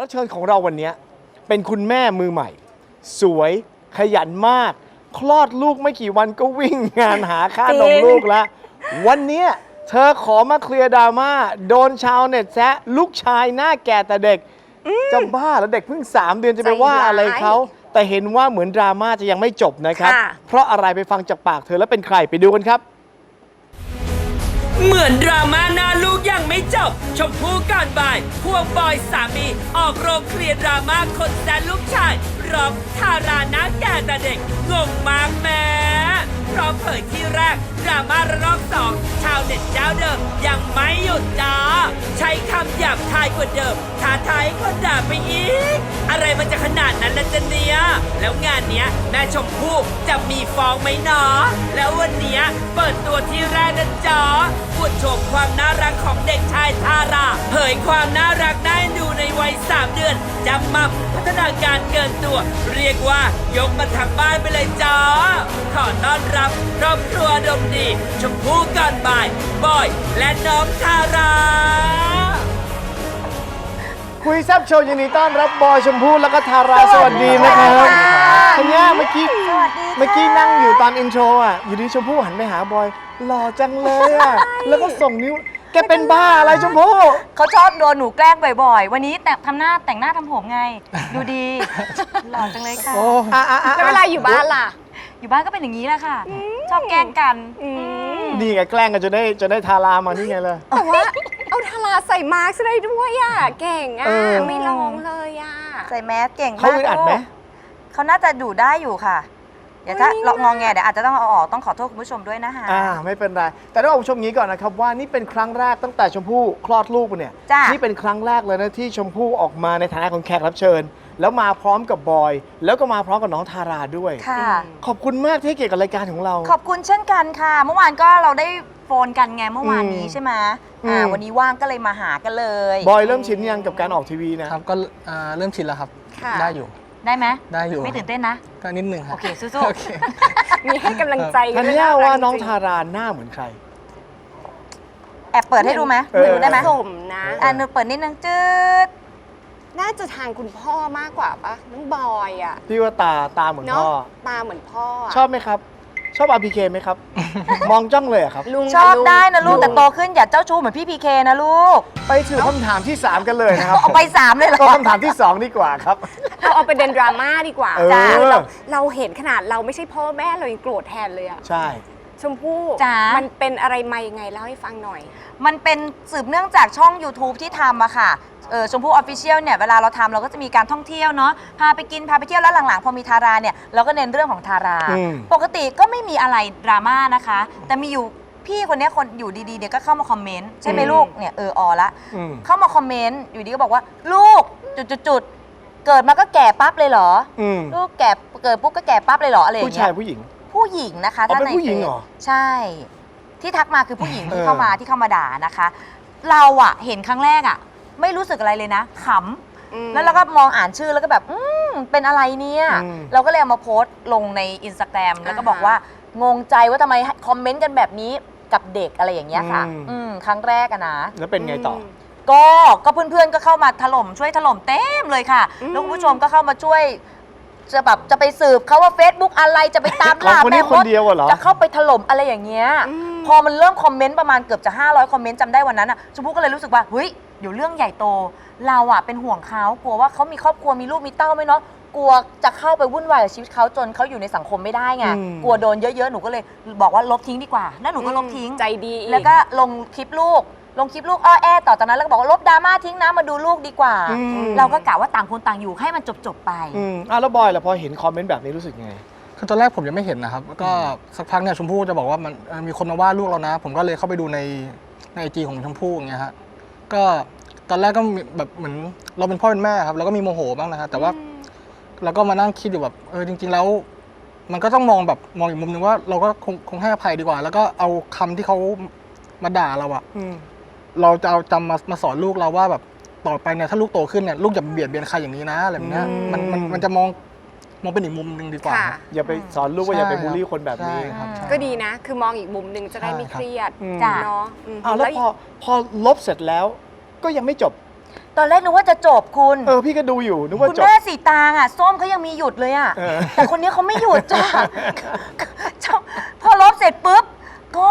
รับเชิญของเราวันนี้เป็นคุณแม่มือใหม่ สวยขยันมาก คลอดลูกไม่กี่วันก็วิ่งงานหาค่านมลูกแล้ว วันเนี้ยเธอขอมาเคลียร์ดราม่าโดนชาวเน็ตแซะลูกชายหน้าแก่แต่เด็กจะบ้าแล้วเด็กเพิ่ง 3 เดือนจะไปว่าอะไรเขาแต่เห็นว่าเหมือนดราม่าจะยังไม่จบนะครับค่ะเพราะอะไรไปฟังจากปากเธอแล้วเป็นใครไปดูกันครับ เหมือนดราม่าหน้าลูกยังไม่จบ ชมพู่ก่อนบ่ายพวงบอยสามี ออกโรงเคลียร์ดราม่าคนแซนลูกชายร้องทาราหน้าแก่แต่เด็ก งงมากแม่พร้อมเผยที่แรก ดราม่าระลอกสองชาวเน็ตเจ้าเดิมยังไม่หยุดจ้าใช้คำหยาบคายกว่าเดิมท้าทายให้คนด่าไปอีก อะไรมันจะขนาดนั้นละจะเนี่ยแล้วงานเนี้ยแม่ชมพู่จะมีฟ้องไหมเนาะแล้ววันเนี้ยเปิดตัวที่แรกนะจ๊ะอวดโฉมความน่ารักของเด็กชายทารา เผยความน่ารักได้ดูในวัย3เดือนจำมั่มพัฒนาการเกินตัว เรียกว่ายกมาทั้งบ้านไปเลยจ้าขอต้อนรับครอบครัวดมดี ชมพู่ก่อนบ่าย บอย และน้องทารา คุยแซบโชว์ยินดีต้อนรับบอยชมพู่แล้วก็ทาราสวัสดีนะครับทัญญาเมื่อกี้เมื่อกี้นั่งอยู่ตอนอินโทรอะอยู่ดีชมพู่หันไปหาบอยหล่อจังเลยอะแล้วก็ส่งนิ้วแกเป็นบ้าอะไรชมพู่ เขาชอบโดนหนูแกล้งบ่อยๆ วันนี้แต่ทำหน้าแต่งหน้าทำผมไง ดูดี หล่อจังเลยค่ะโอ้อะอะอะแล้วเวลาอยู่บ้านล่ะ อยู่บ้านก็เป็นอย่างนี้แหละค่ะ ชอบแกล้งกัน นี่ไงแกล้งกันจะได้จะได้ทารามานี่ไงเลยแต่ว่า เอาทาราใส่มาร์กได้ด้วยอะ เก่งอะ เออ ไม่ลองเลยอะ ใส่แมสเก่งเขามากอึดอัดไหม ลูกเขาน่าจะดูได้อยู่ค่ะ เดี๋ยวถ้าเฮ้ยเรางองแงเดี๋ยวอาจจะต้องเอาออกต้องขอโทษคุณผู้ชมด้วยนะคะ อ่าไม่เป็นไร แต่ต้องบอกคุณผู้ชมงี้ก่อนนะครับว่านี่เป็นครั้งแรกตั้งแต่ชมพู่คลอดลูกเนี่ยจ้ะ นี่เป็นครั้งแรกเลยนะที่ชมพู่ออกมาในฐานะของแขกรับเชิญ แล้วมาพร้อมกับบอย แล้วก็มาพร้อมกับน้องทาราด้วย ค่ะ ขอบคุณมากที่ให้เกียรติกับรายการของเรา ขอบคุณเช่นกันค่ะ เมื่อวานก็เราได้โฟนกันไงเมื่อวานนี้อืม ใช่ไหม อืมอ่าวันนี้ว่างก็เลยมาหากันเลยบอยเริ่มชินยังกับการออกทีวีนะ ครับก็อ่าเริ่มชินแล้วครับ ค่ะได้อยู่ได้ไหมได้อยู่ไม่ตื่นเต้นนะ ก็นิดนึงครับ โอเคสู้โอเค มีให้กำลังใจทันด้วยย่ารักว่าน้องจริทาราหน้าเหมือนใคร ๆแอบเปิดให้ดูไหมเออ ดูได้ไหมสมนะ อ่านูเปิดนิดนึงจืดน่าจะทางคุณพ่อมากกว่าปะน้องบอยอะพี่ว่าตาตาเหมือนเนาะพ่อ ตาเหมือนพ่ออะชอบไหมครับช อบ RPK ไหมครับ มองจ้องเลยเหรอครับ ลุงชอบลุงได้นะลูก แต่โตขึ้นอย่าเจ้าชู้เหมือนพี่พีเคนะลูก ไปถึงคำถามที่ 3 กันเลยนะครับเอาไปสามเลยเหรก็อคำถามที่ 2 ดีกว่าครับ เราเอาประเด็นดราม่าดีกว่าเออ จ้ะเราเราเห็นขนาดเราไม่ใช่พ่อแม่เรายังโกรธแทนเลยอะใช่ ชมพู่จ๋ามันเป็นอะไรมายังไงเล่าให้ฟังหน่อย มันเป็นสืบเนื่องจากช่อง YouTube ที่ทำอะค่ะ เออชมพู่ออฟฟิเชียลเนี่ยเวลาเราทำเราก็จะมีการท่องเที่ยวเนาะพาไปกินพาไปเที่ยวแล้วหลังๆ พอมีทาราเนี่ยเราก็เน้นเรื่องของทารา อืม ปกติก็ไม่มีอะไรดราม่านะคะ แต่มีอยู่พี่คนเนี้ยคนอยู่ดีๆเนี่ยก็เข้ามาคอมเมนต์ใช่ไหมอืม ลูกเนี่ยเออออละ อืม เข้ามาคอมเมนต์อยู่ดีก็บอกว่า ลูกจุดๆๆเกิดมาก็แก่ปั๊บเลยเหรอ อืมลูกแก่เกิดปุ๊บก็แก่ปั๊บเลยเหรออะไรอย่าผู้งเงี้ชายยผู้หญิง ผู้หญิงนะคะอ๋อถ้าเป็นในผู้หญิงฟซเหรอ ใช่ ที่ทักมาคือผู้หญิงที่เออเข้ามาที่เข้ามาด่านะคะ เราอะเห็นครั้งแรกอะ ไม่รู้สึกอะไรเลยนะขอืมำแล้วเราก็มองอ่านชื่อแล้วก็แบบอืมเป็นอะไรเนี่ยอืม เราก็เลยเอามาโพสต์ลงในอินสตาแกรมแล้วก็บอกว่างงใจว่าทำไมคอมเมนต์กันแบบนี้กับเด็กอะไรอย่างเงี้ยค่ะ อืมครั้งแรกอะนะ แล้วเป็นไงต่อมก็ก็เพื่อนๆก็เข้ามาถล่มช่วยถล่มเต็มเลยค่ะอืม แล้วคุณผู้ชมก็เข้ามาช่วย จะแบบจะไปสืบเขาว่า Facebook อะไรจะไปตามของล่าคนนี้แม่คนมดเดียวอะเหรอ จะเข้าไปถล่มอะไรอย่างเงี้ยอืมพอมันเริ่มคอมเมนต์ประมาณเกือบจะ 500 คอมเมนต์จำได้วันนั้นอะชมพู่ก็เลยรู้สึกว่าเฮ้ย เดี๋ยวเรื่องใหญ่โต เราอะเป็นห่วงเขากลัวว่าเขามีครอบครัวมีลูกมีเต้าไหมเนาะกลัวจะเข้าไปวุ่นวายกับชีวิตเขาจนเขาอยู่ในสังคมไม่ได้ไงอืม กลัวโดนเยอะๆหนูก็เลยบอกว่าลบทิ้งดีกว่าแล้วหนูก็ลบทิ้ง ใจดีอีแล้วก็ลงคลิปลูก ลงคลิปลูกอ้อแอต่อจากนั้นแล้วก็บอกว่าลบดราม่าทิ้งนะมาดูลูกดีกว่า อืม เราก็กะว่าต่างคนต่างอยู่ให้มันจบๆไป อืมอะแล้วบอยล่ะพอเห็นคอมเมนต์แบบนี้รู้สึกยังไง คือตอนแรกผมยังไม่เห็นนะครับ ก็สักพักเนี่ยชมพู่จะบอกว่ามันเอ่อมีคนมาว่าลูกเรานะ ผมก็เลยเข้าไปดูในในไอจีของชมพู่อย่างเงี้ยฮะ ก็ตอนแรกก็มีแบบเหมือนเราเป็นพ่อเป็นแม่ครับเราก็มีโมโหบ้างนะฮะแต่ว่าเราก็มานั่งคิดอยู่แบบเออจริง ๆ แล้ว มันก็ต้องมองแบบมองอีกมุมหนึงว่าเราก็คงคงให้อภัยดีกว่า แล้วก็เอาคำที่เขามาด่าเราอะอืมเราจะเอาจำมามาสอนลูกเราว่าแบบต่อไปเนี่ยถ้าลูกโตขึ้นเนี่ยลูกอย่าเบียดเบียนใครอย่างนี้นะอะไรแบบเนี้ยอืมมันมันมันจะมอง มองเป็นอีกมุมหนึ่งดีกว่าค่ะ อย่าไปสอนลูกว่าอย่าไปใช่บูลลี่คนแบบนี้ ใช่ครับใช่ ก็ดีนะ คือมองอีกมุมหนึ่งจะได้ไม่ใช่ครับเครียดอืมจ้ะเนาะมอ้าวแล้วพอพอลบเสร็จแล้ว ก็ยังไม่จบ ตอนแรกนึกว่าจะจบคุณ เออพี่ก็ดูอยู่นึกว่าคุณจบ แม่สีตางอะส้มเขายังมีหยุดเลยอะ เออ แต่คนนี้เขาไม่หยุดจ้ะพอลบเสร็จปุ๊บ ก็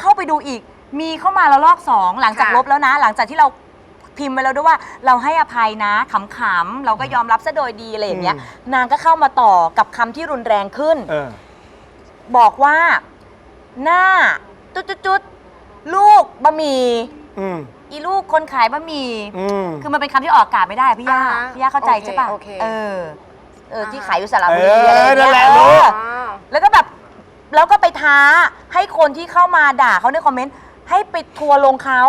เข้าไปดูอีก มีเข้ามาแล้วลอกสองหลังจากค่ะลบแล้วนะ หลังจากที่เรา พิมพ์ไปแล้วด้วยว่าเราให้อภัยนะขำๆเราก็ยอมรับซะโดยดีอะไรอย่างเงี้ยนางก็เข้ามาต่อกับคำที่รุนแรงขึ้น เออ บอกว่าหน้าจุดจุดจุดๆๆลูกบะหมี่อืม อีลูกคนขายบะหมี่อืม คือมันเป็นคำที่ออกอากาศไม่ได้พี่ย่าอ่าฮะพี่ย่าเข้าใจโอเคใช่ป่ะโอเค เออเออที่อ่าฮะขายอยู่สระบุรีเอออะไรอย่างนั่เงี้นแหละยรู้เออ อ่า แล้วก็แบบแล้วก็ไปท้าให้คนที่เข้ามาด่าเขาในคอมเมนต์ให้ไปทัวร์ลงเขา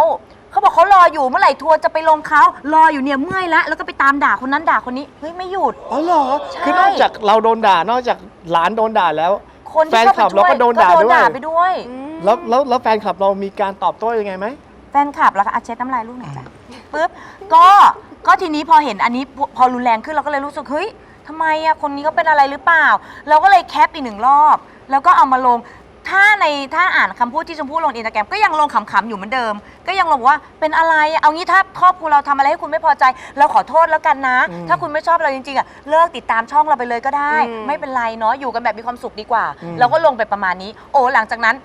เขาบอกเขารออยู่เมื่อไหร่ทัวร์จะไปลงเขารออยู่เนี่ยเมื่อยแล้วแล้วก็ไปตามด่าคนนั้นด่าคนนี้เฮ้ยไม่หยุด อ๋อเหรอ ใช่ คือนอกจากเราโดนด่า นอกจากหลานโดนด่าแล้ว คนแฟที่นเข้าคไปลับช่วยเราก็โดนด่าด้วย ไปด้วย แล้วแล้วแล้วแฟนคลับเรามีการตอบโต้ยังไงไหม แฟนคลับแล้วคะอาเช็ดน้ำลายลูกหน่อยจ้ะปุ๊บก็ก็ทีนี้พอเห็นอันนี้พอพอรุนแรงขึ้นเราก็เลยรู้สึกเฮ้ยทำไมอะคนนี้ก็เป็นอะไรหรือเปล่า เราก็เลยแคปอีกหนึ่งรอบ แล้วก็เอามาลง ถ้าในถ้าอ่านคำพูดที่ชมพู่ลงอินสตาแกรมก็ยังลงขำๆอยู่เหมือนเดิม ก็ยังลงบอกว่าเป็นอะไรเอางี้ถ้าครอบครัวเราทำอะไรให้คุณไม่พอใจ เราขอโทษแล้วกันนะ อืมถ้าคุณไม่ชอบเราจริงๆอะเลิกติดตามช่องเราไปเลยก็ได้ อืมไม่เป็นไรเนาะอยู่กันแบบมีความสุขดีกว่า อืม เราก็ลงไปประมาณนี้ โอ้หลังจากนั้น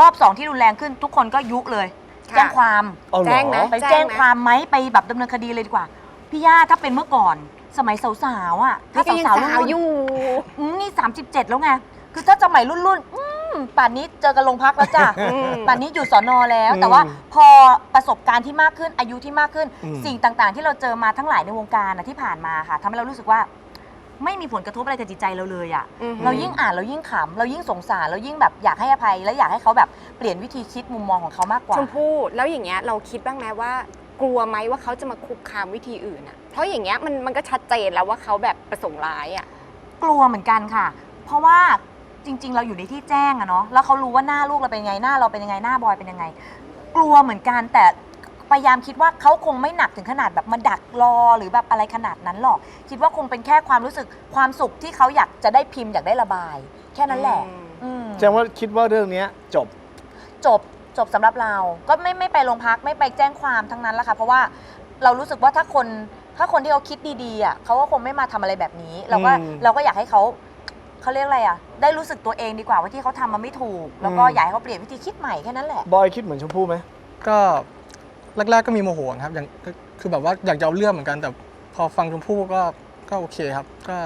รอบสองที่รุนแรงขึ้นทุกคนก็ยุเลยค่ะ แจ้งความ เอาเหรอแจ้งไหมไปแจ้งความไหมไปแบบดำเนินคดีเลยดีกว่า พี่ย่าถ้าเป็นเมื่อก่อน สมัยสาวๆอะถ้านี่ก็ยังสาวๆรุ่สาวนอยู่ๆอืมนี่37 แล้วไง คือถ้าสมัยรุ่นรุ่นๆอืม ป่านนี้เจอกันโรงพักแล้วจ้ะอืม ป่านนี้อยู่สอนอแล้วอืมแต่ว่าพอประสบการณ์ที่มากขึ้นอายุที่มากขึ้น อืม สิ่งต่างๆ ที่เราเจอมาทั้งหลายในวงการนะที่ผ่านมาค่ะทำให้เรารู้สึกว่า ไม่มีผลกระทบอะไรกับจิตใจเราเลยอะ อือฮึเรายิ่งอ่านเรายิ่งขำเรายิ่งสงสารเรายิ่งแบบอยากให้อภัย และอยากให้เขาแบบเปลี่ยนวิธีคิดมุมมองของเขามากกว่า ชมพู่แล้วอย่างเงี้ยเราคิดบ้างไหมว่า กลัวไหมว่าเขาจะมาคุกคามวิธีอื่นอะ เพราะอย่างเงี้ยมันมันก็ชัดเจนแล้วว่าเขาแบบประสงค์ร้ายอะ กลัวเหมือนกันค่ะ เพราะว่า จริง ๆ เราอยู่ในที่แจ้งอะเนาะแล้วเขารู้ว่าหน้าลูกเราเป็นยังไงหน้าเราเป็นยังไงหน้าบอยเป็นยังไง กลัวเหมือนกันแต่พยายามคิดว่าเขาคงไม่หนักถึงขนาดแบบมาดักรอหรือแบบอะไรขนาดนั้นหรอก คิดว่าคงเป็นแค่ความรู้สึกความสุขที่เขาอยากจะได้พิมพ์อยากได้ระบาย แค่นั้นแหละอืมอืมแสดงว่าคิดว่าเรื่องเนี้ยจบ จบจบสำหรับเรา ก็ไม่ไม่ไปโรงพักไม่ไปแจ้งความทั้งนั้นแหละค่ะเพราะว่าเรารู้สึกว่าถ้าคนถ้าคนที่เขาคิดดีๆอะเขาก็คงไม่มาทำอะไรแบบนี้ เราก็อืม เราก็อยากให้เขา เขาเรียกอะไรอะ ได้รู้สึกตัวเองดีกว่าว่าที่เขาทำมันไม่ถูก แล้วก็อืม อยากให้เขาเปลี่ยนวิธีคิดใหม่แค่นั้นแหละ บอยคิดเหมือนชมพู่ไหมก็แรกๆก็มีโมโหนะครับอย่างก็คือแบบว่าอยากจะเอาเรื่องเหมือนกัน แต่พอฟังชมพู่ก็ก็โอเคครับ ก็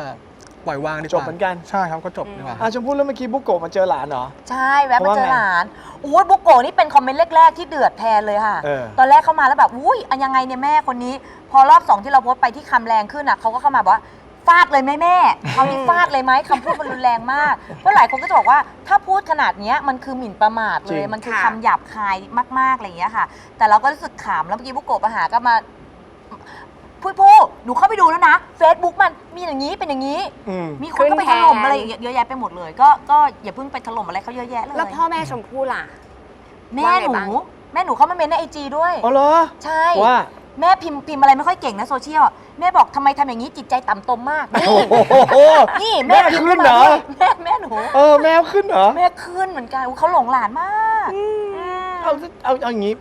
ปล่อยวางดีกว่าจบเหมือนกันใช่ครับก็จบดีกว่าอะชมพู่แล้วเมื่อกี้บุกโกะมาเจอหลานเหรอ ใช่แวะมาเจอเขาว่าไง หลานอุ้ยบุกโกะนี่เป็นคอมเมนต์แรก ๆ ที่เดือดแทนเลยค่ะ เออ ตอนแรกเข้ามาแล้วแบบ อุ้ยอันยังไงเนี่ยแม่คนนี้ พอรอบสองที่เราโพสต์ไปที่คำแรงขึ้นอะเขาก็เข้ามาบอกว่า ฟาดเลยไหมแม่เอานี้ฟาดเลยไหมคำพูดมันรุนแรงมาก เพราะหลายคนก็จะบอกว่าถ้าพูดขนาดเนี้ยมันคือหมิ่นประมาทเลจริยงมันคือค่ะ คำหยาบคายมากๆอะไรอย่างเงี้ยค่ะ แต่เราก็รู้สึกขำแล้วเมื่อกี้บุกโกะมาหาก็มาพูดพูดหนูเข้าไปดูแล้วนะ Facebook มันมีอย่างนี้เป็นอย่างนี้ อืม มีคนก็ไปถล่มอะไรอย่างเงี้ยเยอะแยะไปหมดเลย ก็ก็อย่าเพิ่งไปถล่มอะไรเขาเยอะแยะเลยแล้วพ่อแม่ชมพู่ล่ะ แม่ว่าไงหนูบ้าง แม่หนูเขามาเมนในไอจีด้วย อ๋อเหรอใช่ ว่า แม่พิมพ์พิมพ์อะไรไม่ค่อยเก่งนะโซเชียลอะแม่บอกทำไมทำอย่างนี้จิตใจต่ำตมมากนี่โอ้โห นี่แม่แม่พิมพ์ขึ้นเหรอมาด้วยแม่แม่หนู เออแมวขึ้นเหรอ แม่ขึ้นเหมือนกันอุ๊ยเขาหลงหลานมากอืมเอาเอาเอาอย่างนี้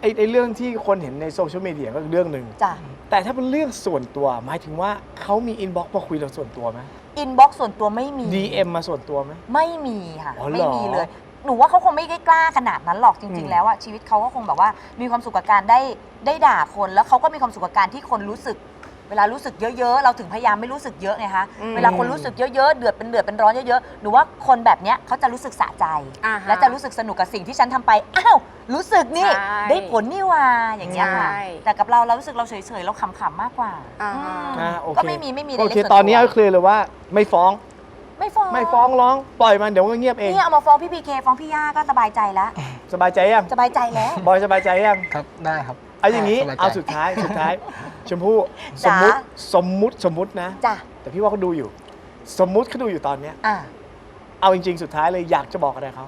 ไอ้ไอ้เรื่องที่คนเห็นในโซเชียลมีเดียก็เรื่องหนึ่ง จ้ะแต่ถ้าเป็นเรื่องส่วนตัว หมายถึงว่าเขามีอินบ็อกซ์มาคุยเราส่วนตัวไหม อินบ็อกซ์ส่วนตัวไม่มี DM มาส่วนตัวไหม ไม่มีค่ะ อ๋อเหรอ ไม่มีเลย หนูว่าเขาคงไม่ได้กล้าขนาดนั้นหรอกจอืริงมๆแล้วอะชีวิตเขาก็คงแบบว่ามีความสุขกับการได้ได้ด่าคนแล้วเขาก็มีความสุขกับการที่คนรู้สึก เวลารู้สึกเยอะๆ เราถึงพยายามไม่รู้สึกเยอะไงคะอืม เวลาคนรู้สึกเยอะๆเดือดเป็นเดือดเป็นร้อนเยอะๆหนูว่าคนแบบเนี้ยเขาจะรู้สึกสะใจ อ่าฮะและจะรู้สึกสนุกกับสิ่งที่ฉันทำไป อ้าว รู้สึกนี่ ใช่ได้ผลนี่ว่าอย่างเงี้ยค่ะ ใช่ แต่กับเราเรารู้สึกเราเฉยๆ เราขำๆ มากกว่าอ่าอืมอ่าโอเค ก็ไม่มีไม่มีโอเคใล็กส่วตอนนี้วเอาเคลียร์เลยว่าไม่ฟ้อง ไม่ฟ้องไม่ฟ้องร้องปล่อยมันเดี๋ยวมันก็เงียบเอง นี่เอามาฟ้องพี่พีเคฟ้องพี่ย่าก็สบายใจแล้ว สบายใจยังสบายใจแล้ว บอยสบายใจยังครับได้ครับเอาอย่างนี้สบายใจเอาสุดท้ายสุดท้ายชมพู่สจ๋ามมุติสมมุติสมมุตินะ จ้ะแต่พี่ว่าเขาดูอยู่ สมมุติเขาดูอยู่ตอนเนี้ยอะเอาจริง ๆ สุดท้ายเลยอยากจะบอกอะไรเขา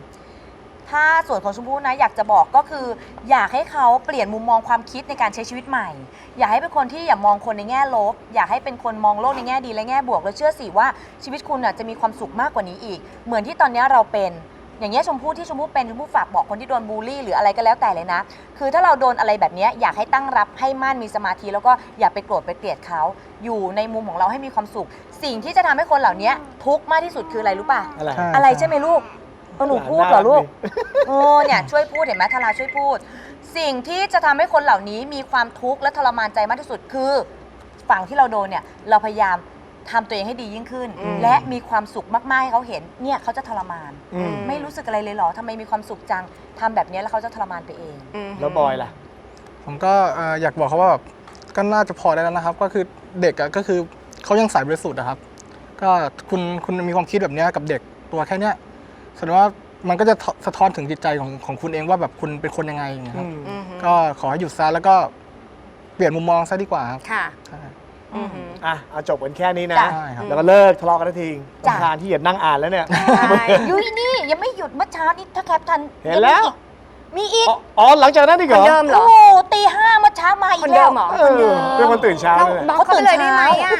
ถ้าส่วนของชมพู่นะอยากจะบอกก็คือ อยากให้เขาเปลี่ยนมุมมองความคิดในการใช้ชีวิตใหม่ อยากให้เป็นคนที่อย่ามองคนในแง่ลบ อยากให้เป็นคนมองโลกในแง่ดีและแง่บวก แล้วเชื่อสิว่าชีวิตคุณน่ะจะมีความสุขมากกว่านี้อีก เหมือนที่ตอนนี้เราเป็น อย่างเงี้ยชมพู่ที่ชมพู่เป็นชมพู่ฝากบอกคนที่โดนบูลลี่ หรืออะไรก็แล้วแต่เลยนะ คือถ้าเราโดนอะไรแบบเนี้ยอยากให้ตั้งรับให้มั่นมีสมาธิแล้วก็อย่าไปโกรธไปเกลียดเขาอยู่ในมุมของเราให้มีความสุข สิ่งที่จะทำให้คนเหล่านี้ทุกข์มากที่สุดคืออะไรรู้ป่ะ อะไรใช่อะไรใช่ไหมลูกเออหนูพูดเหรอลูกโอ้เนี่ยช่วยพูดเห็นไหมทาราช่วยพูด สิ่งที่จะทำให้คนเหล่านี้มีความทุกข์และทรมานใจมากที่สุดคือฝั่งที่เราโดนเนี่ยเราพยายามทำตัวเองให้ดียิ่งขึ้นอืมและมีความสุขมากๆให้เขาเห็นเนี่ยเขาจะทรมานอืมไม่รู้สึกอะไรเลยเหรอทำไมมีความสุขจังทำแบบเนี้ยแล้วเขาจะทรมานไปเองอืมแล้วบอยล่ะ ผมก็เอ่ออยากบอกเขาว่าแบบก็น่าจะพอได้แล้วนะครับ ก็คือเด็กอะก็คือเขายังใสบริสุทธิ์นะครับ ก็คุณคุณมีความคิดแบบเนี้ยกับเด็กตัวแค่เนี้ย แสดงว่ามันก็จะสะท้อนถึงจิตใจของของคุณเองว่าแบบคุณเป็นคนยังไงอย่างเงี้ยครับ อืมก็ขอให้หยุดซะแล้วก็เปลี่ยนมุมมองซะดีกว่าครับค่ะใช่ อืมอะเอาจบกันแค่นี้นะ จ้ะใช่ครับ แล้วก็เลิกทะเลาะกันทันทีจ้ะ ทานที่เหยียดนั่งอ่านแล้วเนี่ย ใช่ยุ้ยนี่ยังไม่หยุดเมื่อเช้านี้ถ้าแคปทันเห็นแล้ว มีอีกอ๋ออ๋อหลังจากนั้นอีกคเหรนอเดิมเหรอ โอ้ตีห้าเมื่อเช้ามาอีคนกเดิแล้ว มเหรอ เออเป็นคนตื่นเช้าเราเลยบล็อกเขาไปเลยได้ไหมอะ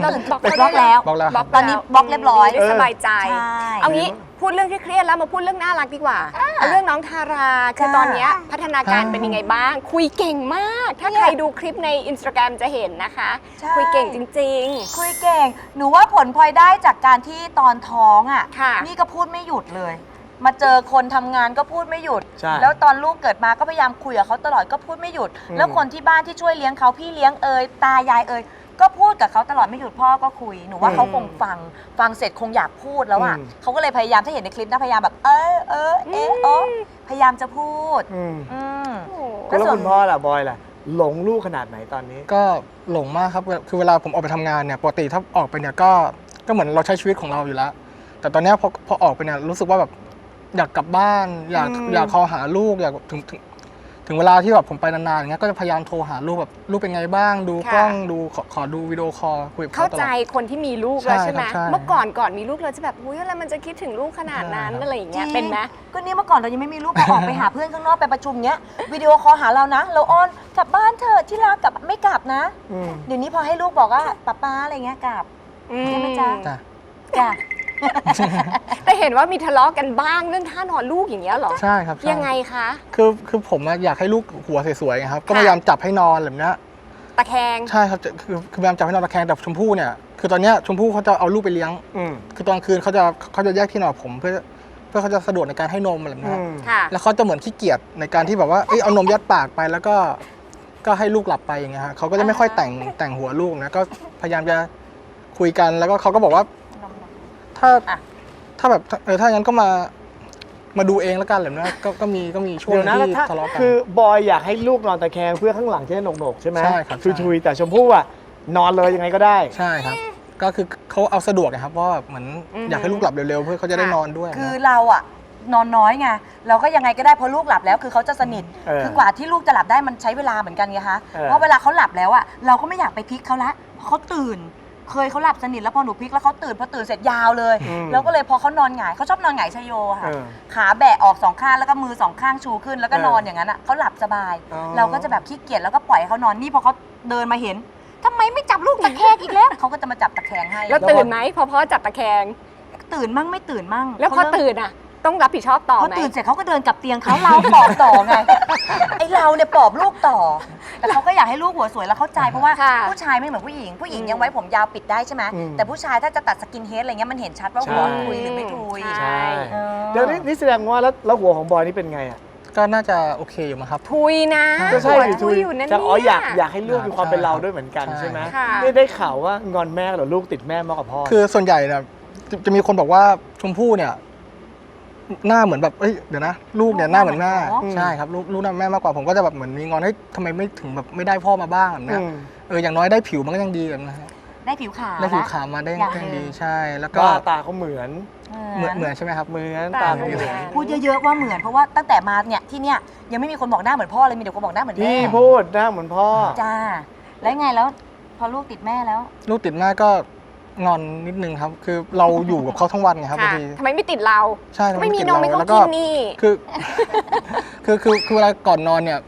เราบล็อกไปเขาบล็อกแล้ว บล็อกแล้วบล็อกตอนนี้บล็อกเรียบร้อย ได้สบายใจ ใช่ เอางี้ พูดเรื่องที่เครียดแล้วมาพูดเรื่องน่ารักดีกว่าเอาเรื่องน้องทาราคือจ้าตอนเนี้ยพัฒนาการอ่าเป็นยังไงบ้าง คุยเก่งมาก ถ้าเนี่ยใครดูคลิปในอินสตาแกรมจะเห็นนะคะ ใช่ คุยเก่งจริง คุยเก่ง หนูว่าผลพลอยได้จากการที่ตอนท้องอะ ค่ะ นี่ก็พูดไม่หยุดเลย มาเจอคนทำงานก็พูดไม่หยุด ใช่ แล้วตอนลูกเกิดมาก็พยายามคุยกับเขาตลอดก็พูดไม่หยุดอืมแล้วคนที่บ้านที่ช่วยเลี้ยงเขาพี่เลี้ยงเอ่ยตายายเอ่ย ก็พูดกับเขาตลอดไม่หยุดพ่อก็คุยหนูว่าเขาคงฟังฟังเสร็จคงอยากพูดแล้วอะอืม เขาก็เลยพยายามถ้าเห็นในคลิปนะพยายามแบบ เออเออเอะเออพยายามจะพูด อืมอืมๆโอ้โหแล้วส่วน คุณพ่อล่ะบอยล่ะ หลงลูกขนาดไหนตอนนี้ ก็หลงมากครับคือเวลาผมออกไปทำงานเนี่ยปกติถ้าออกไปเนี่ยก็ก็เหมือนเราใช้ชีวิตของเราอยู่แล้ว แต่ตอนเนี้ยพอพอออกไปเนี่ยรู้สึกว่าแบบอยากกลับบ้าน อยากอืม อยากคอหาลูกอยากถึงถึง ถึงเวลาที่แบบผมไปนานๆอย่างเงี้ยก็จะพยายามโทรหาลูกแบบลูกเป็นไงบ้าง ดูค่ะกล้องดูขอขอดูวิดีโอคอลคุยกับเข้าเขาตลใจอด คนที่มีลูกแล้วใช่ใช่ไหมครับใช่ เมื่อก่อนก่อนมีลูกเราจะแบบอุ้ยอะไรมันจะคิดถึงลูกขนาดนั้นใช่ครับอะไรอย่างเงี้ยจริงเป็นไหม ก็เนี่ยเมื่อก่อนเรายังไม่มีลูกพอออกไปหาเพื่อนข้างนอกไปประชุมเงี้ยวิดีโอคอลหาเรานะ เราอ้อนกลับบ้านเถอะที่รักกลับไม่กลับนะ อืมเดี๋ยวนี้พอให้ลูกบอกว่าป้าป้าอะไรเงี้ยกลับ ใช่ไหมจ๊ะ จ้ะ จ้ะ แต่เห็นว่ามีทะเลาะกันบ้างเรื่องท่านอนลูกอย่างเงี้ยเหรอ ใช่ครับใช่ยังไงคะ คือคือผมอะอยากให้ลูกหัวสวยๆไงครับ ก็ค่ะพยายามจับให้นอนแบบเนี้ยตะแคง ใช่ครับจะคือคือพยายามจับให้นอนตะแคงแต่ชมพู่เนี่ย คือตอนเนี้ยชมพู่เขาจะเอาลูกไปเลี้ยง อืม คือตอนคืนเขาจะเขาจะแยกที่นอนกับผมเพื่อเพื่อเขาจะสะดวกในการให้นมอะไรแบบอืเนี้ยมค่ะ แล้วเขาจะเหมือนขี้เกียจในการที่แบบว่า เอ้ยเอานมยัดปากไปแล้วก็ก็ให้ลูกหลับไปอย่างเงี้ยฮะเขาก็จะไม่ค่อยแต่งแต่งหัวลูกนะ ก็พยายามจะคุยกันแล้วก็เขาก็บอกว่า ถ้าอะ ถ้าแบบเออถ้างั้นก็มามาดูเองแล้วกันแบบเนี้ยก็ก็มีก็มีช่วงเดี๋ยวนะที่แล้วถ้าทะเลาะกัน คือบอยอยากให้ลูกนอนตะแคงเพื่อข้างหลังจะได้หนกๆใช่ไหมใช่ครับช่ทุยๆแต่ชมพู่อะนอนเลยยังไงก็ได้ ใช่ครับ ก็คือเขาเอาสะดวกนะครับเพราะว่าเหมือนอือฮึอยากให้ลูกหลับเร็วๆเพื่อเขาจะได้นอนด้วยนะ คือเราอะนอนน้อยไงเราก็ยังไงก็ได้เพราะลูกหลับแล้วคือเขาจะสนิท เออคือกว่าที่ลูกจะหลับได้มันใช้เวลาเหมือนกันไงคะเออ เพราะเวลาเขาหลับแล้วอะเราก็ไม่อยากไปพลิกเขาละเพราะเขาตื่น เคยเขาหลับสนิทแล้วพอหนูพลิกแล้วเขาตื่นพอตื่นเสร็จยาวเลย อืมแล้วก็เลยพอเขานอนหงายเขาชอบนอนหงายชโยเอค่ะอขาแบะออกสองข้างแล้วก็มือสองข้างชูขึ้น แล้วก็เออนอนอย่างนั้นอะเขาหลับสบาย อ๋อ เราก็จะแบบขี้เกียจแล้วก็ปล่อยให้เขานอนนี่พอเขาเดินมาเห็นทำไมไม่จับลูกตะแคงอีกแล้วเขาก็จะมาจับตะแคงให้แล้วตื่นไหมพอพ่อจับตะแคง ตื่นมั่งไม่ตื่นมั่งแล้วพอเขาเริ่ม ตื่นอะ ต้องรับผิดชอบต่อพอไหมตื่นเสร็จเขาก็เดินกลับเตียงเขาเราปอบต่อไง ไอเราเนี่ยปอบลูกต่อ แต่เขาก็อยากให้ลูกหัวสวยแล้วเข้าใจเพราะว่าค่ะ ผู้ชายไม่เหมือนผู้หญิง ผู้หญิงอืมยังไว้ผมยาวปิดได้ใช่ไหมอืม แต่ผู้ชายถ้าจะตัดสกินเฮดอะไรเงี้ยมันเห็นชัดว่าใช่หัวทุยหรือไม่ทุยใช่ เออ เดี๋ยวนี้นี่แสดงว่าแล้วแล้วหัวของบอยนี่เป็นไงอะ ก็น่าจะโอเคอยู่มั้งครับ ทุยนะก็ใช่หัวดิทุยอยู่นั่นแต่อ๋ออยากเนี่อยากให้ลูกมีความเป็นเราใช่ด้วยเหมือนกันใช่ ใช่ไหมค่ะได้ได้ข่าวว่างอนแม่เหรอลูกติดแม่มากกว่าพ่อ คือส่วนใหญ่เนี่ยจะจะมีคนบอกว่าชมพู่เนี่ย หน้าเหมือนแบบเอ้ยเดี๋ยวนะลูกเนี่ยหน้าเหมือนแม่ลูกหน้าเหมือนพ่อใช่ครับลูกลูกหน้าแม่มากกว่าผมก็จะแบบเหมือนมีงอนให้ยทำไมไม่ถึงแบบไม่ได้พ่อมาบ้างแบบเนี้ยอืม เอออย่างน้อยได้ผิวมันก็ยังดีแบบนะฮะได้ผิวขาวได้ผิวละขาวมาได้อย่างก็ยังหนึ่ดีงใช่ แล้วก็ว่าตาเขาเหมือนเหมือนเหมือนใช่ไหมครับ เหมือนตาตาเหเขามืเหมืออน น พูดเยอะๆว่าเหมือนเพราะว่าตั้งแต่มาเนี่ยที่เนี่ยยังไม่มีคนบอกหน้าเหมือนพ่อเลยมีแต่คนบอกหน้าเหมือนแม่พี่พูดหน้าเหมือนพ่อ จ้าแล้วไงแล้วพอลูกติดแม่แล้ว ลูกติดแม่ก็ งอนนิดนึงครับ คือเราอยู่กับเขาทั้งวันไงครับบางค่ะทีทำไมไม่ติดเราใช่ทำไม่มีติดนมให้เขาแล้วกินนี่ คือ คือคือคือเวลาก่อนนอนเนี่ย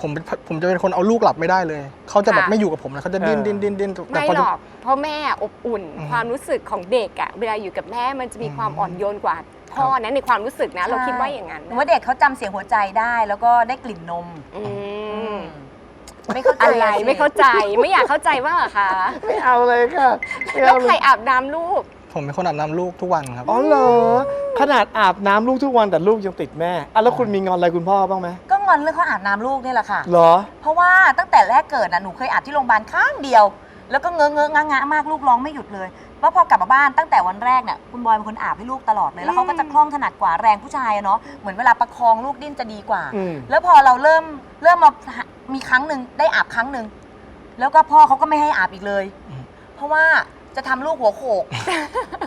ผมเป็นผมจะเป็นคนเอาลูกหลับไม่ได้เลย เขาจะแบบค่ะ ไม่อยู่กับผมเลยเขาจะดิ้นเออ ดิ้นดิ้นดิ้นแต่ไม่พอหรจะ อกเพราะแม่อบอุ่น อืมความรู้สึกของเด็กอะเวลาอยู่กับแม่มันจะมีความอืมอ่อนโยนกว่าพ่อนะในความรู้สึกนะ เราคิดว่าอย่างนั้นหนูว่าเด็กเขาจำเสียงหัวใจได้แล้วก็ได้กลิ่นนมอืม ไม่เข้าใจอะไรสิไม่เข้าใจไม่อยากเข้าใจบ้างเหรอคะไม่เอาเลยค่ะไม่แล้วเอาใคเลรยอาบน้ำลูก ผมเป็นคนอาบน้ำลูกทุกวันครับ อ๋อเหรอขนาดอาบน้ำลูกทุกวันแต่ลูกยังติดแม่อะแล้วคุณมีงอนอะไรคุณพ่อบ้างไหมก็งอนเรื่องเขาอาบน้ำลูกนี่แหละค่ะ เหรอ เพราะว่าตั้งแต่แรกเกิดนะหนูเคยอาบที่โรงพยาบาลข้างเดียว แล้วก็เงอะเงอะงะงะมากลูกร้องไม่หยุดเลย ว่าพอกลับมาบ้านตั้งแต่วันแรกเนี่ยคุณบอยเป็นคนอาบให้ลูกตลอดเลย แล้วเขาก็จะคล่องถนัดกว่าแรงผู้ชายอะเนาะเหมือนเวลาประคองลูกดิ้นจะดีกว่า อืม แล้วพอเราเริ่มเริ่มมามีครั้งหนึ่งได้อาบครั้งหนึ่งแล้วก็พ่อเขาก็ไม่ให้อาบอีกเลยอืมเพราะว่าจะทำลูกหัวโขก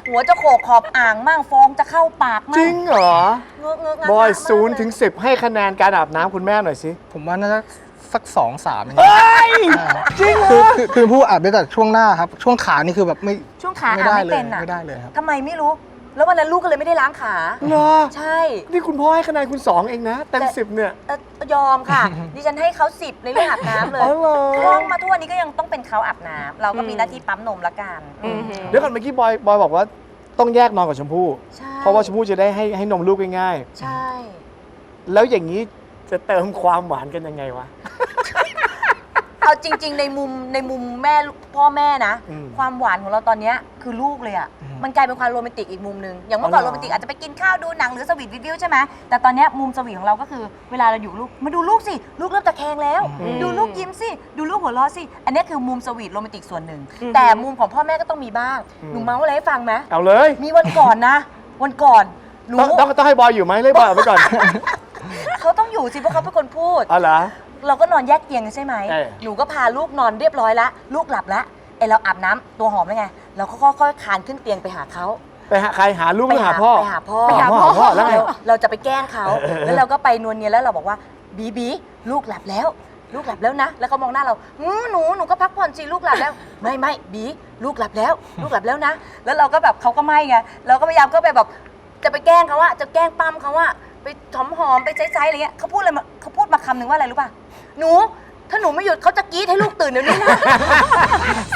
หัวจะโขกขอบอ่างมั่งฟองจะเข้าปากจมั่ริงงเหรอ เงอะเงอะงะงะบอยมากศูนย์เลถึงสิบให้คะแนนการอาบน้ำคุณแม่หน่อยสิ ผมว่าน่าจะ สักสองสามอย่างเฮ้เงี้ยยจริงเหรคืออคือคือผู้อาบได้แต่ช่วงหน้าครับ ช่วงขานี่คือแบบไม่ช่วงขาไม่อาบได้ไม่เลยเป็นอะไม่ได้เลยครับ ทำไมไม่รู้ แล้ววันนั้นลูกก็เลยไม่ได้ล้างขา เหรอใช่นี่คุณพ่อให้คะแนนคุณสองเองนะเต็มแต่สิบเนี่ยเอ่อยอมค่ะ ดิฉันให้เขาสิบในเรื่องอาบน้ำเลยอ๋อเหรอ คล่องมาทุกวันนี้ก็ยังต้องเป็นเขาอาบน้ำเราก็มีหน้าที่ปั๊มนมละกันอืม เดี๋ยวก่อนเมื่อกี้บอยบอยบอกว่าต้องแยกนอนกับชมพู่ ใช่เพราะว่าชมพู่จะได้ให้ให้นมลูกง่ายใช่ ๆแล้วอย่างนี้ จะเติมความหวานกันยังไงวะ เอาจริง ๆ ในมุมในมุมแม่พ่อแม่นะ อืมความหวานของเราตอนเนี้ยคือลูกเลยอะอืมมันกลายเป็นความโรแมนติกอีกมุมหนึ่งอย่างเมื่อก่อนอ๋อเหรโรอแมนติกอาจจะไปกินข้าวดูหนังหรือสวีทวิวใช่ไหมแต่ตอนเนี้ยมุมสวีทของเราก็คือเวลาเราอยู่ลูกมาดูลูกสิลูกเริ่มตะแคงแล้ว อืม ดูลูกยิ้มสิดูลูกหัวเราะสิอันนี้คือมุมสวีทโรแมนติกส่วนหนึ่ง อืมแต่มุมของพ่อแม่ก็ต้องมีบ้างอืม หนูเมาส์อะไรให้ฟังไหมเอาเลยมีวันก่อนนะ วันก่อนหนู ต้องต้องต้องให้บอยอยู่ไหมเรียกบอยออกไปก่อน เขาต้องอยู่สิเพราะเขาเป็นคนพูด อ๋อเหรอ เราก็นอนแยกเตียงกันใช่ไหมเออหนูก็พาลูกนอนเรียบร้อยละ ลูกหลับละไอเราอาบน้ำตัวหอมแล้วไง เราก็ค่อยๆคลานขึ้นเตียงไปหาเขาไปหาใครหาลูกหรือหาพ่อไปหาพ่อไปหาพ่อหาพ่อแล้วไง เราเราจะไปแกล้งเขาเออเออ แล้วเราก็ไปนวลเนียนแล้วเราบอกว่าบีบีลูกหลับแล้ว ลูกหลับแล้วนะ แล้วเขามองหน้าเราหือหนูหนูก็พักผ่อนสิลูกหลับแล้ว ไม่ไม่บีลูกหลับแล้ว ลูกหลับแล้วนะ แล้วเราก็แบบเขาก็ไม่ไงเราก็พยายามก็ไปแบบจะไปแกล้งเขาอะจะแกล้งปั้มเขาอะ ไปหอมหอมๆไปใจๆอะไรเงี้ยเขาพูดอะไรมาเขาพูดมาคำหนึ่งว่าอะไรรู้ป่ะหนู ถ้าหนูไม่หยุดเขาจะกรี๊ดให้ลูกตื่นเดี๋ยวนี้นะ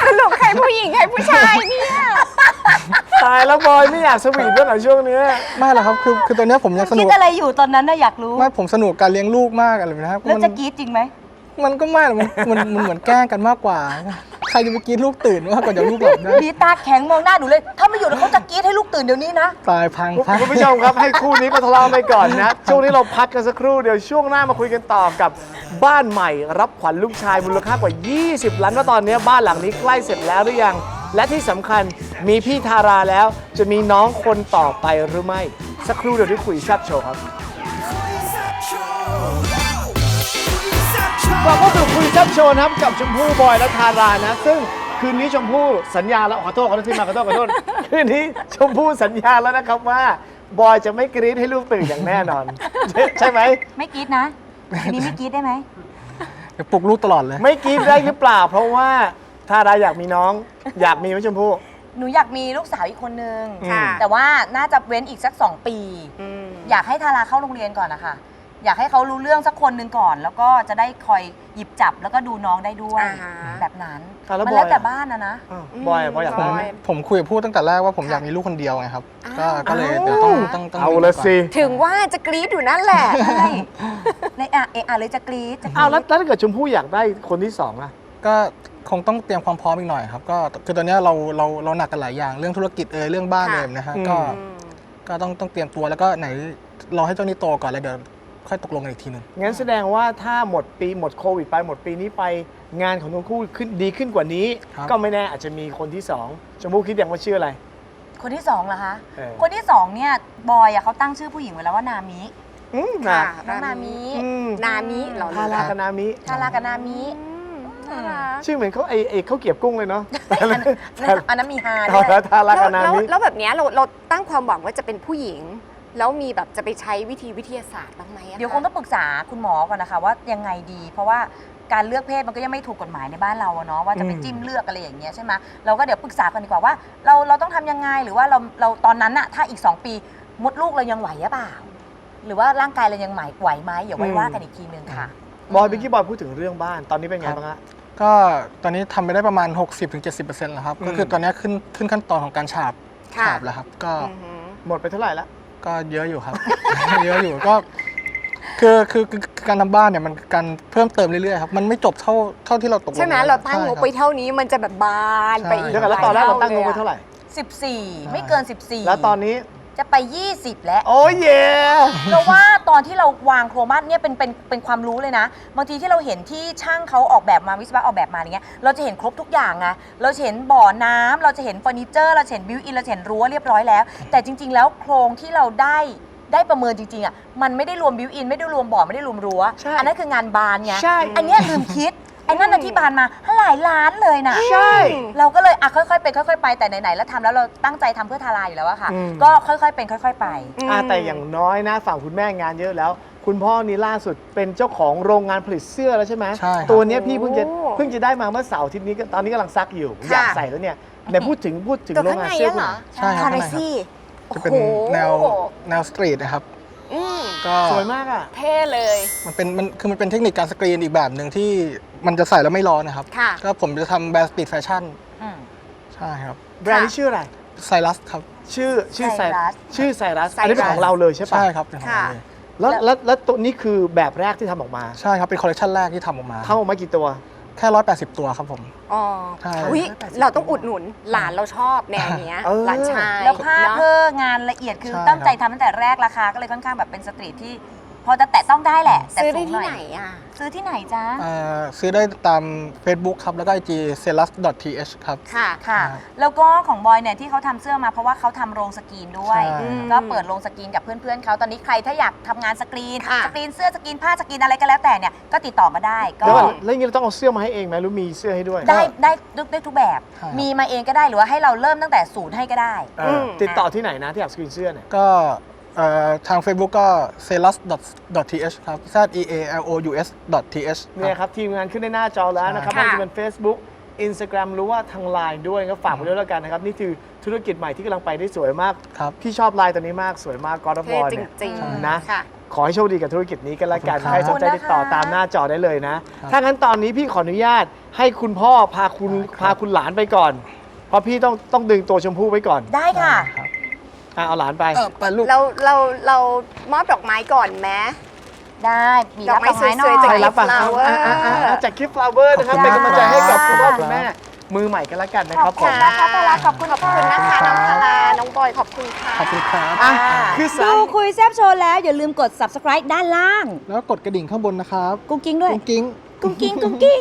สรุปใครผู้หญิงใครผู้ชายเนี่ย ตายแล้วบอยไม่อยากสวีทด้วยเหรอช่วงเนี้ยไม่หรอกครับคือคือตอนเนี้ยผมยังสคินุดกอะไรอยู่ตอนนั้นนะอยากรู้ ไม่ผมสนุกกับการเลี้ยงลูกมากอะไรแบบนะครับแล้วมัจะกรี๊ดจริงไหมมันก็ไม่หรอกมันมันมันเหมือนแกล้งกันมากกว่าใครจะไปกินลูกตื่นมากกว่าจะลูกหลับได้บีตาแข็งมองหน้าหนูเลย ถ้าไม่หยุดเขาจะกรี๊ดให้ลูกตื่นเดี๋ยวนี้นะ ตายพังพัง คุณผู้ชมครับ ให้คู่นี้ก็ทะเลาะไปก่อนนะ ช่วงนี้เราพักกันสักครู่เดี๋ยวช่วงหน้ามาคุยกันต่อกับบ้านใหม่ รับขวัญลูกชายมูลค่ากว่า 20 ล้านว่าตอนนี้บ้านหลังนี้ใกล้เสร็จแล้วหรือยัง และที่สำคัญมีพี่ทาราแล้ว จะมีน้องคนต่อไปหรือไม่ สักครู่เดี๋ยวที่คุยแซ่บโชว์ครับ กลับเข้าสู่คุยแซ่บโชว์นะครับกับชมพู่บอยและทารานะ ซึ่งคืนนี้ชมพู่สัญญาแล้วขอโทษขอโทษที่มาขอโทษขอโทษคืนนี้ชมพู่สัญญาแล้วนะครับว่า บอยจะไม่กรี๊ดให้ลูกตื่นอย่างแน่นอน ใช่ใช่ไหม ไม่กรี๊ดนะทีนี้ไม่กรี๊ดได้ไหมเดี๋ยวปลุกลูกตลอดเลยไม่กรี๊ดได้หรือเปล่า เพราะว่าทาราอยากมีน้อง อยากมีไหมชมพู่ หนูอยากมีลูกสาวอีกคนนึง ค่ะ แต่ว่าน่าจะเว้นอีกสักสองปี อยากให้ทาราเข้าโรงเรียนก่อนนะคะ อยากให้เขารู้เรื่องสักคนหนึ่งก่อน แล้วก็จะได้คอยหยิบจับแล้วก็ดูน้องได้ด้วยอ่าฮะ แบบนั้นอะแล้วมันบอยแล้วแต่อะบ้านนะนะ อ้าวบอยอะบอยอยากบได้อไหมยผมคุยกับพูดตั้งแต่แรกว่าผมอยากมีลูกคนเดียวไงครับ ก็ก็เลยเดี๋ยวต้องต้องต้องเอาดูละก่นสิ ถึงว่าจะกรี๊ดอยู่นั่นแหละ ใช่ในอะเอะอะเลยจะกรี๊ดจะกรี๊ดอ้าวแล้วแล้วถ้าเกิดชมพู่อยากได้คนที่สองอะ ก็คงต้องเตรียมความพร้อมอีกหน่อยครับ ก็คือตอนเนี้ยเราเราเราหนักกันหลายอย่างเรื่องธุรกิจเอยเรื่องบ้านค่ะ เอยนะฮะอืม ก็ก็ต้องต้องเตรียมตัวแล้วก็ไหนรอให้เจ้านี้โตก่อนแล้วเดี๋ยว ค่อยตกลงกันอีกทีหนึงงั้นแสดงว่าถ้าหมดปีหมดโควิดไปหมดปีนี้ไปงานของทั้งคู่ขึ้นดีขึ้นกว่านี้ครับก็ไม่แน่อาจจะมีคนที่สองชมพู่คิดอย่างว่าชื่ออะไร คนที่สองเหรอคะ เออ คนที่สองเนี่ยบอยอะเขาตั้งชื่อผู้หญิงไว้แล้วว่านามิอืมค่ะนะน้องนามิอืม นามิเหรอทารากับนามิทารากับนามิน่ารักชื่อเหมือนเขาไอไอข้าวเกรียบกุ้งเลยเนาะอันนั้นอันนั้นมีฮาทาด้วยราทาราแล้วกับนาแล้วมิ แล้วแบบเนี้ยเราเราตั้งความหวังว่าจะเป็นผู้หญิง แล้วมีแบบจะไปใช้วิธีวิทยาศาสตร์บ้างไหมอะะเดี๋ยวคงต้องปรึกษาคุณหมอก่อนนะคะ ว่ายังไงดี เพราะว่าการเลือกเพศมันก็ยังไม่ถูกกฎหมายในบ้านเราอะเนาะว่าจะไปอืม จิ้มเลือกอะไรอย่างเงี้ยใช่ไหมเราก็เดี๋ยวปรึกษากันดีกว่าว่า เราเราต้องทำยังไงหรือว่าเราเราตอนนั้นอะถ้าอีก 2 ปีมดลูกเรายังไหวหรือเปล่า หรือว่าร่างกายเรายังไหวไหวไหมเดี๋ยวไว้ว่ากันอีกทีนึงค่ะ บอยบิกกี้บอยพูดถึงเรื่องบ้านตอนนี้เป็นไงบ้างฮะ ก็ตอนนี้ทำไปได้ประมาณ 60-70%แล้วครับอืมก็คือตอนนี้ขึ้นขึ้นขั้นตอนของการฉาบค่ะฉาบแล้วครับ ก็อือหือหมดไปเท่าไหร่ละ ก็เยอะอยู่ครับ เยอะอยู่ก็คือคือคือคือการทำบ้านเนี่ยมันการเพิ่มเติมเรื่อยๆครับมันไม่จบเท่าเท่าที่เราตกลงใช่ไหมว้เราตั้งงบไปใช่คเท่านี้มันจะแบบบานไปอีกเดี๋ยวก่อนแล้วตอนแรกเราตั้งงบไว้เท่าไหร่ 14 ไม่เกิน 14 แล้วตอนนี้ จะไป 20 แล้ว โอ้ยเย่เพราะว่าตอนที่เราวางโครมาสเนี่ยเป็นเป็นเป็นความรู้เลยนะ บางทีที่เราเห็นที่ช่างเขาออกแบบมาวิศวะออกแบบมาอย่างเงี้ยเราจะเห็นครบทุกอย่างไงเราจะเห็นบ่อน้ำเราจะเห็นเฟอร์นิเจอร์ เราจะเห็นบิวอินเราจะเห็นรั้วเรียบร้อยแล้ว แต่จริง ๆ แล้วโครงที่เราได้ได้ประเมินจริงๆอะมันไม่ได้รวมบิวอินไม่ได้รวมบ่อไม่ได้รวมรั้ว ใช่อันนั้นคืองานบานไงใช่ อันเนี้ยลืมคิด ไอ้นั่นนะที่บานมาหลายล้านเลยนะใช่ เราก็เลยอะค่อยๆเป็นค่อย ๆ ไปแต่ไหนๆแล้วทำแล้วเราตั้งใจทำเพื่อทาราอยู่แล้วอะค่ะ อืม ก็ค่อยๆเป็นค่อย ๆไป อะแต่อย่างน้อยนะฝั่งคุณแม่งานเยอะแล้ว คุณพ่อนี่ล่าสุดเป็นเจ้าของโรงงานผลิตเสื้อแล้วใช่ไหมใช่ครับ ตัวเนี้ยพี่เพิ่งจะโอ้เพิ่งจะได้มาเมื่อเสาร์อาทิตย์นี้ก็ตอนนี้กำลังซักอยู่ผมอยากค่ะ ใส่แล้วเนี่ยไหนพูดถึงพูดถึงตัวโรงข้างงานในเสื้อนั่นเหรอใช่ครับคาข้างเรในครับซี่จะเป็นโอ้โหแนวแนวสตรีทนะครับ อืมก็สวยมากอะ เท่เลย มันเป็นมันคือมันเป็นเทคนิคการสกรีนอีกแบบหนึ่งที่ มันจะใส่แล้วไม่ร้อนนะครับ ค่ะ ก็ผมจะทำแบรนด์สตรีทแฟชั่นอืม ใช่ครับแบรนด์นี้ชื่ออะไร ไซรัสครับ ชื่อชื่อไซ Cyrus ชื่อไซรัส Cyrus อันนี้เป็นของเราเลยใช่ปะใช่ครับเป็นของเราค่ะเลยแล้วแล้วแล้วตัวนี้คือแบบแรกที่ทำออกมาใช่ครับ เป็นคอลเลคชันแรกที่ทำออกมา ทำออกมากี่ตัว แค่ 180 ตัวครับผม อ๋อใช่ อุ๊ยเราต้องอุดหนุนหลานเราชอบแนวเนี้ยเออ หลานชายแล้วผ้าเนอะ เพื่องานละเอียดคือใช่ตั้งใจครับทำตั้งแต่แรกราคาก็เลยค่อนข้างแบบเป็นสตรีทที่ พอจะแตะต้องได้แหละแต่ซื้อสูได้งที่หน่ไหนอยอะ ซื้อที่ไหนจ๊ะเอ่อซื้อได้ตาม Facebook ครับ แล้วก็ IG c e l a s th ครับ ค่ะ ค่ะ ครับแล้วก็ของบอยเนี่ยที่เขาทำเสื้อมาเพราะว่าเขาทำโรงสกรีนด้วย ใช่ ก็เปิดโรงสกรีนกับเพื่อนๆเขาตอนนี้ใครถ้าอยากทำงานสกรีน ค่ะ สกรีนเสื้อสกรีนผ้าสกรีนอะไรก็แล้วแต่เนี่ยก็ติดต่อมาได้ก็แล้วก่อนแล้วอย่างนี้เราต้องเอาเสื้อมาให้เองไหมหรือมีเสื้อให้ด้วยได้ได้ได้ได้ทุกแบบ ใช่ครับมีมาเองก็ได้หรือว่าให้เราเริ่มตั้งแต่ศูนย์ให้ก็ได้ เอออม ติดต่อที่ไหนนะที่อยากสกรีนเสื้อเนี่ย ก็เอ่อ ทาง Facebook ก็ c e l a s th ครับ z e a l o u s th เนี่ยครับ ทีมงานขึ้นในหน้าจอแล้วนะครับค่ะไม่ว่าจะเป็น Facebook Instagram หรือว่าทาง Line ด้วยก็ฝากไว้ด้วยแล้วกันนะครับ นี่คือธุรกิจใหม่ที่กำลังไปได้สวยมาก ครับ พี่ชอบลายตัวนี้มากสวยมากกอร์ดบเท่อลจเนี่ย ริงนะ ค่ะขอให้โชคดีกับธุรกิจนี้กันละกัน ขอบคุณครับใครสนใจติดต่อขอบคุณนะคะตามหน้าจอได้เลยนะครับถ้างั้นตอนนี้พี่ขออนุญาตให้คุณพ่อพาคุณพาคุณหลานไปก่อน เพราะพี่ต้องต้องดึงตัวชมพู่ไว้ก่อน ได้ค่ะ ครับ อะเอาหลานไปเออไปลูก เราเราเรามอบดอกไม้ก่อนไหม ได้มีดอกไม้รับดอกไม้หน่สวยๆอจาก ใครยรับอะ Flower อะอะอะอะจากคลิปฟลาวเวอร์นะครับขอบเป็นคุณกำลังใจให้กับค่ะคุณพ่อคุณแม่ มือใหม่กันละกันนะครับขผอบมคุณนะคะพาราขอบคุณขอบคุณนะคะน้องพาราน้องบอยขอบคุณค่ะ ขอบคุณครับ อะ คือสาดูมคุยแซบโชว์แล้วอย่าลืมกด subscribe ด้านล่าง แล้วกดกระดิ่งข้างบนนะครับ กุ้งกิ้งด้วย กุ้งกิ้ง กุ้งกิ้งกุ้งกิ้ง